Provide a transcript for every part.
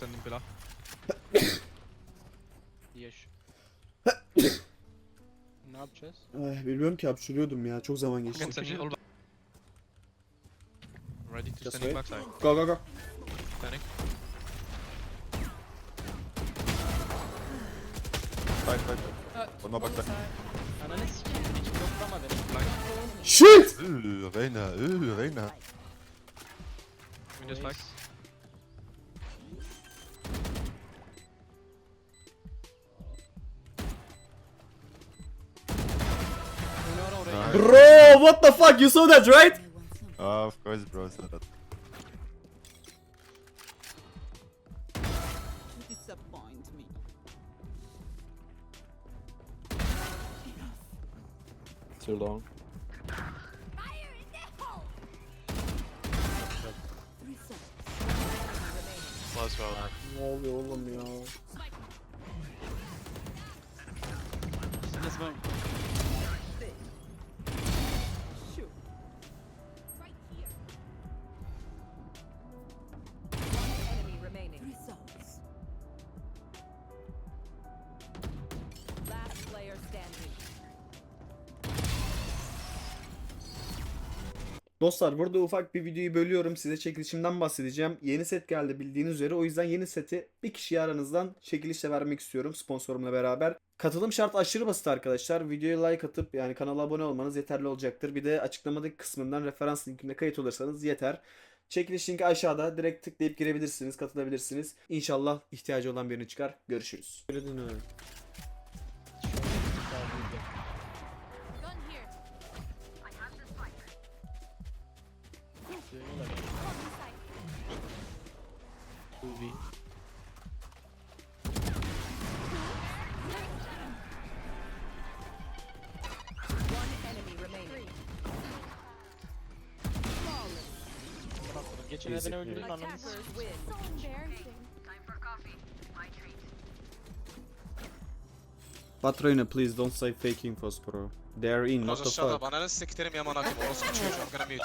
Sending pillar. Yaş. ne yapacağız? Ay, bilmiyorum ki hapşuruyordum ya. Çok zaman geçti. Sending all. Ready to Just standing wait. backside. Go go go. Standing. Side, side. One more backside. Ananı sikeyim. Hiç bloklama beni. Shit! Ooh, Reina, ooh, Reina. Windows what the fuck? You saw that, right? Ah, of course, bro, said that. Too long. Close well. Ne oluyor oğlum ya? Let's go. Dostlar burada ufak bir videoyu bölüyorum. Size çekilişimden bahsedeceğim. Yeni set geldi bildiğiniz üzere. O yüzden yeni seti bir kişiye aranızdan çekilişle vermek istiyorum sponsorumla beraber. Katılım şart aşırı basit arkadaşlar. Videoya like atıp yani kanala abone olmanız yeterli olacaktır. Bir de açıklamadaki kısmından referans linkimle kayıt olursanız yeter. Çekiliş linki aşağıda. Direkt tıklayıp girebilirsiniz, katılabilirsiniz. İnşallah ihtiyacı olan birini çıkar. Görüşürüz. Geçen beni öldürdün ananı Attackers sikeyim. win. Batroina please don't say fake infos bro. They are in, what the Close shut up. fuck? Ananı siktirim yaman hakim. Orospu çocuğu. I'm gonna mute.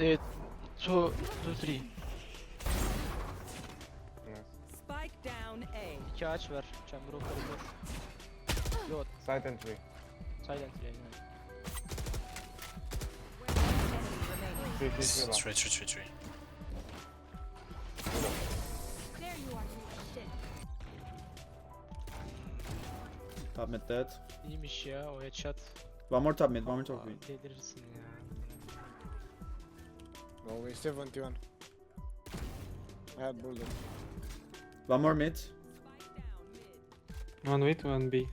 Evet. Two, two, three. İki ağaç var. Chamber of koridor. Yok. Side entry. Silent yani. Enemy remaining. Three, three, three, long. Straight, straight, straight, straight. Top mid dead. İyiymiş ya o headshot. One more top mid, one more top Aa, mid. Delirirsin ya. No way, 71. I had bullet. One more mid. One mid, one B.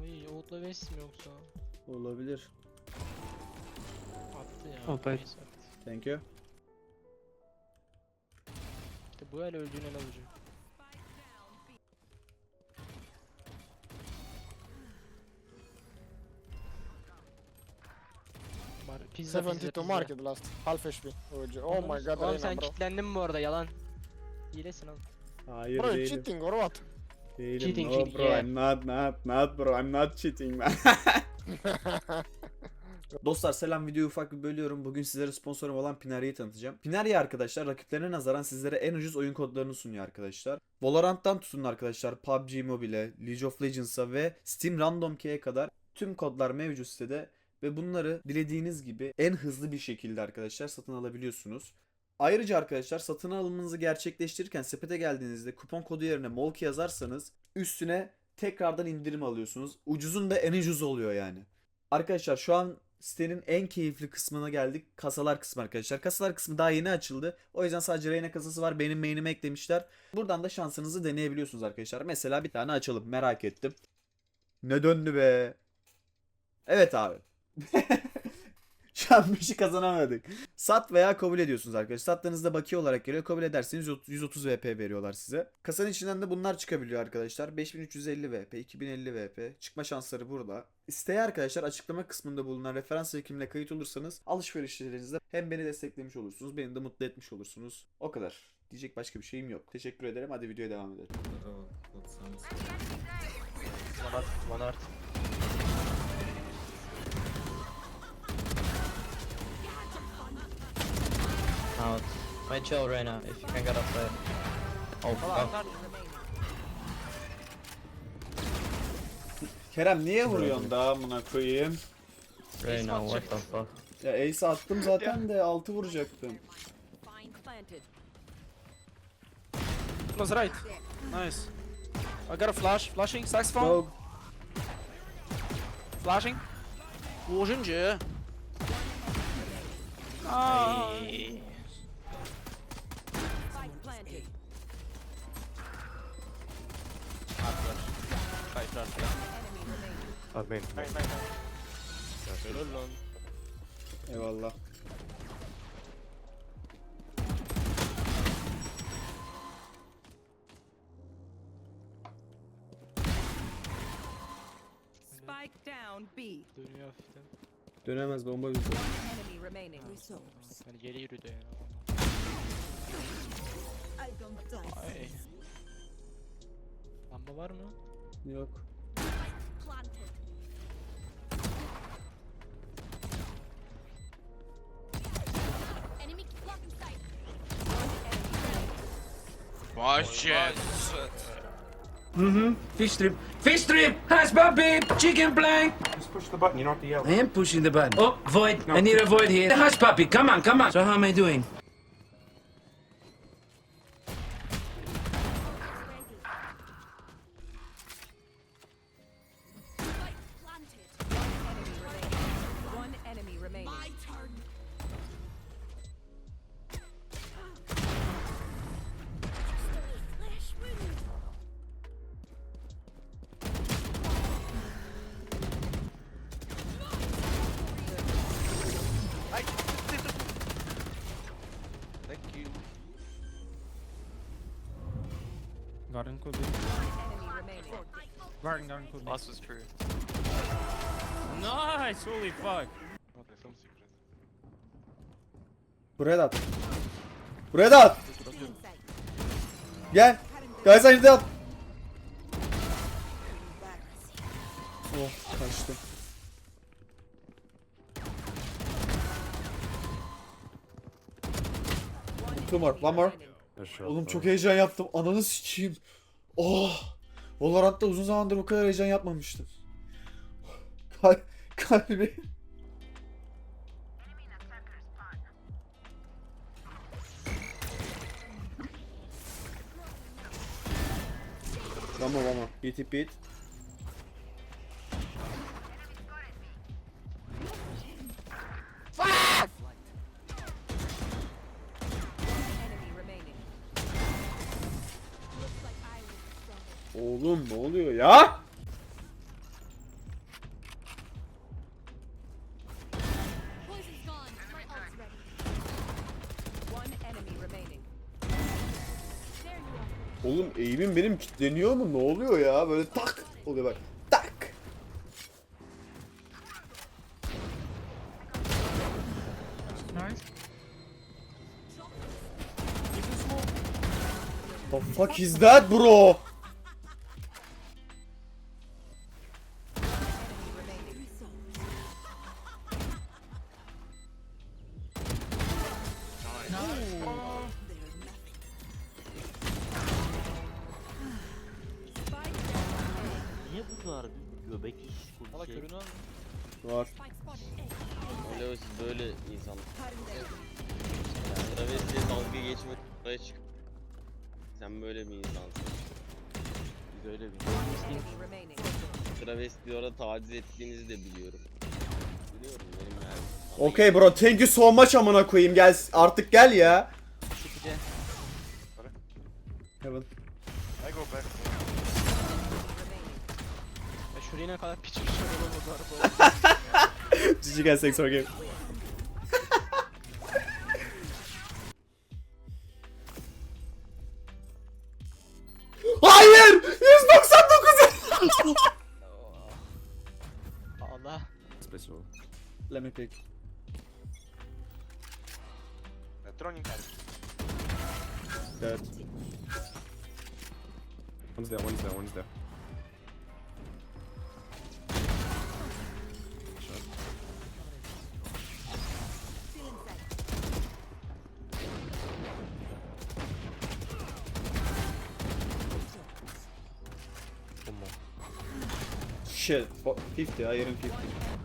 Oy Out'la West mi yoksa? Olabilir. Attı ya. Oh, neyse attı. Thank you. İşte bu el öldüğün el olacak. Mar pizza 72 pizza, pizza. market last. Half HP. OG. Oh my god, Oğlum sen bro. kilitlendin bu arada yalan. Hilesin oğlum. Hayır Bro, değilim. cheating or what? Değilim. Cheating, no bro, yeah. I'm not, not, not bro. I'm not cheating man. Dostlar selam videoyu ufak bir bölüyorum. Bugün sizlere sponsorum olan Pinari'yi tanıtacağım. Pinari arkadaşlar rakiplerine nazaran sizlere en ucuz oyun kodlarını sunuyor arkadaşlar. Valorant'tan tutun arkadaşlar PUBG Mobile, League of Legends'a ve Steam Random Key'e kadar tüm kodlar mevcut sitede ve bunları dilediğiniz gibi en hızlı bir şekilde arkadaşlar satın alabiliyorsunuz. Ayrıca arkadaşlar satın alımınızı gerçekleştirirken sepete geldiğinizde kupon kodu yerine MOLKI yazarsanız üstüne tekrardan indirim alıyorsunuz. Ucuzun da en ucuz oluyor yani. Arkadaşlar şu an sitenin en keyifli kısmına geldik. Kasalar kısmı arkadaşlar. Kasalar kısmı daha yeni açıldı. O yüzden sadece Reyna kasası var. Benim main'ime eklemişler. Buradan da şansınızı deneyebiliyorsunuz arkadaşlar. Mesela bir tane açalım. Merak ettim. Ne döndü be? Evet abi. Şu an bir şey kazanamadık. Sat veya kabul ediyorsunuz arkadaşlar. Sattığınızda bakiye olarak geliyor. Kabul ederseniz 130 VP veriyorlar size. Kasanın içinden de bunlar çıkabiliyor arkadaşlar. 5350 VP, 2050 VP. Çıkma şansları burada. İsteği arkadaşlar açıklama kısmında bulunan referans linkimle kayıt olursanız alışverişlerinizde hem beni desteklemiş olursunuz, beni de mutlu etmiş olursunuz. O kadar. Diyecek başka bir şeyim yok. Teşekkür ederim. Hadi videoya devam edelim. One art, one art. Out. My chill right now, if you can get up there. Oh, fuck. Kerem niye vuruyorsun da amına koyayım? Right now, what the fuck? Ya ace attım zaten de 6 vuracaktım. Was right. Nice. I got a flash. Flashing. Saxophone. Go. Flashing. Vurunca. Aa. Artı. Enemy remaining. Helal lan. Eyvallah. Spike down B. Dönüyor hafiften. Dönemez bomba bizde. Enemy remaining. Yani geri yürüdü ya. I don't die. Ay. Lamba var mı? Yok. Mm-hmm. Fish strip. Fish strip! Has puppy! Chicken plank! Just push the button, you don't have to yell. I am pushing the button. Oh, void. I need a void here. The hush puppy, come on, come on. So how am I doing? Garden could be. Garden, garden could be. Last was true. Nice! Holy fuck. Buraya da at. Buraya da at. Gel. Gel sen de at. Oh kaçtı. Two more, one more. Oğlum çok heyecan yaptım. Ananı sikeyim. Oh. Valorant'ta uzun zamandır bu kadar heyecan yapmamıştım. Kal kalbi. Vamos, vamos. Beat it, ya? Oğlum eğimim benim kilitleniyor mu? Ne oluyor ya? Böyle tak oluyor bak. Tak. The fuck is that bro? Göbek iş Valla körünü al. Var. Öyle siz böyle insan. Travestiye dalga geçmek buraya çık. Sen böyle bir insansın. Biz öyle bir. Travesti orada taciz ettiğinizi de biliyorum. Biliyorum benim yani. Okay bro, thank you so much amına koyayım. Gel artık gel ya. Heaven. I go back. Did you piç bir şey olamadı araba. you guys think so game. Hayır! 199! Allah. Special. Let me pick. Electronic. Dead. One's there, one's there, one's there. Shit. Fo- 50, I am 50.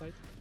Side.